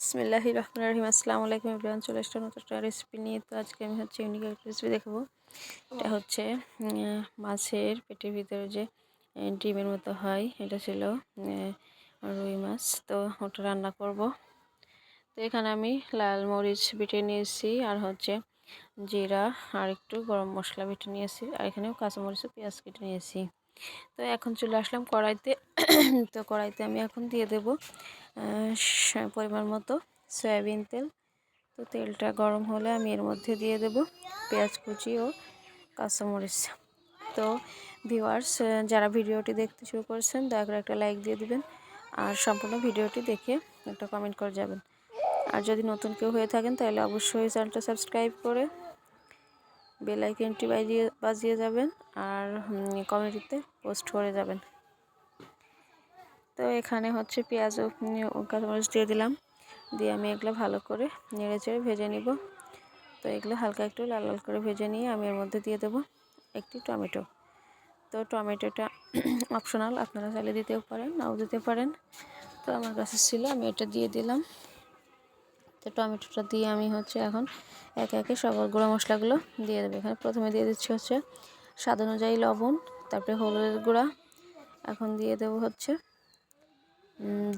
বিসমিল্লাহ রহমান রহিম। আসসালামু আলাইকুম ইব্রাহিম চলে আসলাম নতুন একটা রেসিপি নিয়ে। তো আজকে আমি হচ্ছে ইউনিক একটা রেসিপি দেখাবো। এটা হচ্ছে মাছের পেটের ভিতরে যে ডিমের মতো হয়, এটা ছিল রুই মাছ। তো ওটা রান্না করব। তো এখানে আমি লাল মরিচ বেটে নিয়েছি, আর হচ্ছে জিরা, আর একটু গরম মশলা বেটে নিয়েছি, আর এখানেও কাঁচামরিচ ও পেঁয়াজ কেটে নিয়েছি। তো এখন চলে আসলাম কড়াইতে। তো কড়াইতে আমি এখন দিয়ে দেব পরিমাণ মতো সয়াবিন তেল। তো তেলটা গরম হলে আমি এর মধ্যে দিয়ে দেব পেঁয়াজ কুচি ও কাঁচামরিচ। তো ভিউয়ার্স যারা ভিডিওটি দেখতে শুরু করেছেন, দয়া করে একটা লাইক দিয়ে দিবেন আর সম্পূর্ণ ভিডিওটি দেখে একটা কমেন্ট করে যাবেন। আর যদি নতুন কেউ হয়ে থাকেন, তাহলে অবশ্যই চ্যানেলটা সাবস্ক্রাইব করে বেল আইকনটি বাজিয়ে বাজিয়ে যাবেন আর কমেন্টিতে পোস্ট করে যাবেন। তো এখানে হচ্ছে পেঁয়াজ কাঁচামরিচ দিয়ে দিলাম। দিয়ে আমি এগুলো ভালো করে নেড়ে চেড়ে ভেজে নিব। তো এগুলো হালকা একটু লাল লাল করে ভেজে নিয়ে আমি এর মধ্যে দিয়ে দেবো একটি টমেটো। তো টমেটোটা অপশনাল আপনারা চাইলে দিতেও পারেন, নাও দিতে পারেন। তো আমার কাছে ছিল, আমি এটা দিয়ে দিলাম। তো টমেটোটা দিয়ে আমি হচ্ছে এখন একে একে সকল গুঁড়ো মশলাগুলো দিয়ে দেবো। এখানে প্রথমে দিয়ে দিচ্ছি হচ্ছে স্বাদ অনুযায়ী লবণ, তারপরে হলুদের গুঁড়া, এখন দিয়ে দেবো হচ্ছে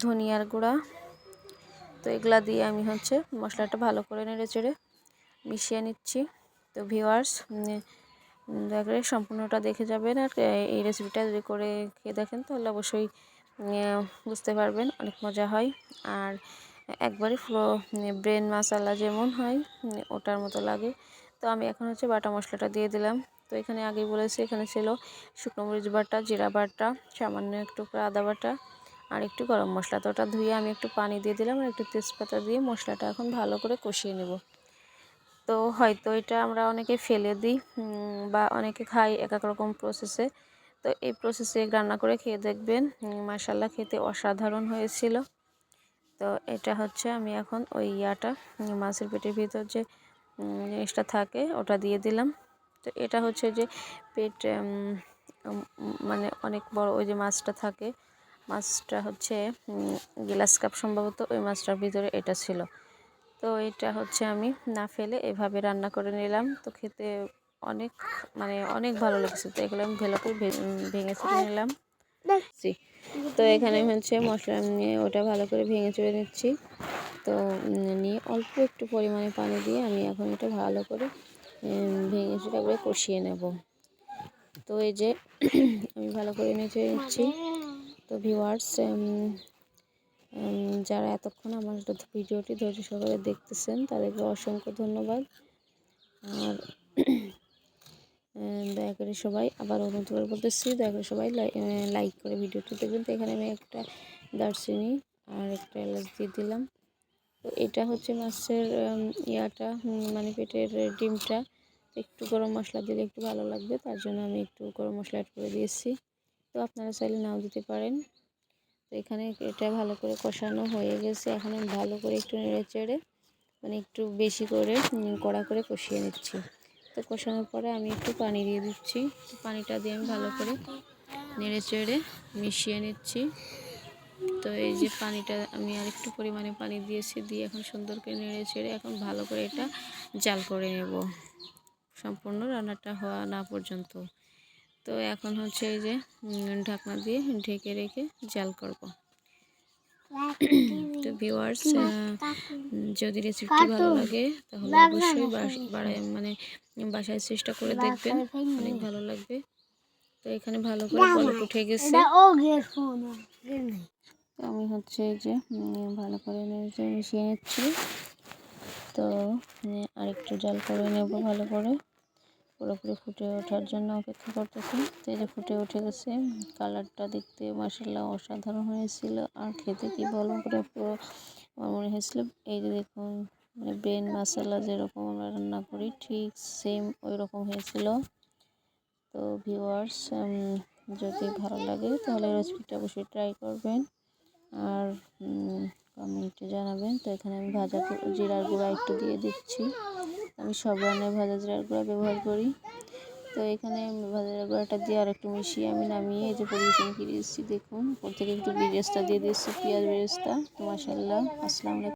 ধনিয়ার গুঁড়া। তো এগুলা দিয়ে আমি হচ্ছে মশলাটা ভালো করে নেড়ে চেড়ে মিশিয়ে নিচ্ছি। তো ভিওয়ার্স করে সম্পূর্ণটা দেখে যাবেন আর এই রেসিপিটা যদি করে খেয়ে দেখেন তাহলে অবশ্যই বুঝতে পারবেন, অনেক মজা হয়। আর একবারে পুরো ব্রেন মশলা যেমন হয় ওটার মতো লাগে। তো আমি এখন হচ্ছে বাটা মশলাটা দিয়ে দিলাম। তো এখানে আগেই বলেছি, এখানে ছিল শুকনো মরিচ বাটা, জিরা বাটা, সামান্য একটু আদা বাটা আর একটু গরম মশলা। তো ওটা ধুয়ে আমি একটু পানি দিয়ে দিলাম আর একটু তেজপাতা দিয়ে মশলাটা এখন ভালো করে কষিয়ে নেব। তো হয়তো এটা আমরা অনেকে ফেলে দিই বা অনেকে খাই এক এক রকম প্রসেসে তো এই প্রসেসে রান্না করে খেয়ে দেখবেন মাসাল্লাহ খেতে অসাধারণ হয়েছিল। তো এটা হচ্ছে আমি এখন ওই ইয়াটা, মাছের পেটের ভিতর যে জিনিসটা থাকে ওটা দিয়ে দিলাম। তো এটা হচ্ছে যে পেট মানে অনেক বড় ওই যে মাছটা থাকে, মাছটা হচ্ছে গ্লাস কাপ সম্ভবত ওই মাছটার ভিতরে এটা ছিল। তো এটা হচ্ছে আমি না ফেলে এভাবে রান্না করে নিলাম। তো খেতে অনেক মানে অনেক ভালো লেগেছে। তো এগুলো আমি ভালো করে ভেঙে চুড়ে নিলাম। জি। তো এখানে হচ্ছে মশলা নিয়ে ওটা ভালো করে ভেঙে চুড়ে নিচ্ছি। তো নিয়ে অল্প একটু পরিমাণে পানি দিয়ে আমি এখন এটা ভালো করে ভেঙে চুড়ে করে কষিয়ে নেব। তো এই যে, আমি ভালো করে এনে নেচে নিচ্ছি। তো ভিউয়ার্স যারা এতক্ষণ আমার ভিডিওটি ধৈর্য সহকারে দেখতেছেন, তাদেরকে অসংখ্য ধন্যবাদ। আর দয়া করে সবাই আবার অনুরোধ করে বলতেছি, দয়া করে সবাই লাইক করে ভিডিওটি দেখবেন। তো এখানে আমি একটা দারচিনি আর একটা এলাচ দিয়ে দিলাম। তো এটা হচ্ছে মাছের ইয়াটা মানে পেটের ডিমটা। একটু গরম মশলা দিলে একটু ভালো লাগবে, তার জন্য আমি একটু গরম মশলা অ্যাড করে দিয়েছি। তো আপনারা চাইলে নাও দিতে পারেন। তো এখানে এটা ভালো করে কষানো হয়ে গেছে। এখন ভালো করে একটু নেড়ে চেড়ে মানে একটু বেশি করে কড়া করে কষিয়ে নিচ্ছি। তো কষানোর পরে আমি একটু পানি দিয়ে দিচ্ছি। পানিটা দিয়ে আমি ভালো করে নেড়ে চেড়ে মিশিয়ে নিচ্ছি। তো এই যে পানিটা আমি আর একটু পরিমাণে পানি দিয়েছি, দিয়ে এখন সুন্দর করে নেড়ে চেড়ে এখন ভালো করে এটা জাল করে নেব। সম্পূর্ণ রান্নাটা হওয়া না পর্যন্ত। তো এখন হচ্ছে এই যে ঢাকনা দিয়ে ঢেকে রেখে জাল করব। তো ভিউয়ার্স যদি রেসিপিটি ভালো লাগে তাহলে অবশ্যই বাড়ায় মানে বাসায় চেষ্টা করে দেখবেন। অনেক ভালো লাগবে। তো এখানে ভালো করে বলক উঠে গেছে। তো আমি হচ্ছে এই যে ভালো করে মিশিয়ে নিচ্ছি। তো আরেকটু জল করে নেব ভালো করে। পুরোপুরি ফুটে ওঠার জন্য অপেক্ষা করতেছি। তো এই যে ফুটে উঠে গেছে, কালারটা দেখতে মাসাল্লাহ অসাধারণ হয়েছিল। আর খেতে কি বলব পুরো পুরো আমার মনে হয়েছিল, এই যে দেখুন মানে ব্রেন মশলা যেরকম আমরা রান্না করি, ঠিক সেম ওই রকম হয়েছিল। তো ভিউয়ার্স যদি ভালো লাগে তাহলে রেসিপিটা অবশ্যই ট্রাই করবেন। আর কমেন্টে জানাবেন। তো এখানে আমি ভাজা জিরার গুঁড়া একটু দিয়ে দিচ্ছি। আমি সব রান্নায় ভাজা জিরার গুঁড়া ব্যবহার করি। তো এখানে ভাজা গুঁড়াটা দিয়ে আরেকটু মিশিয়ে আমি নামিয়ে এই যে পরিবেশন কিনে এসেছি দেখুন। ওর থেকে একটু বেরেস্তা দিয়ে দিয়েছি পেঁয়াজ বেরেস্তা। তো মাসাল্লাহ আসসালামু আলাইকুম।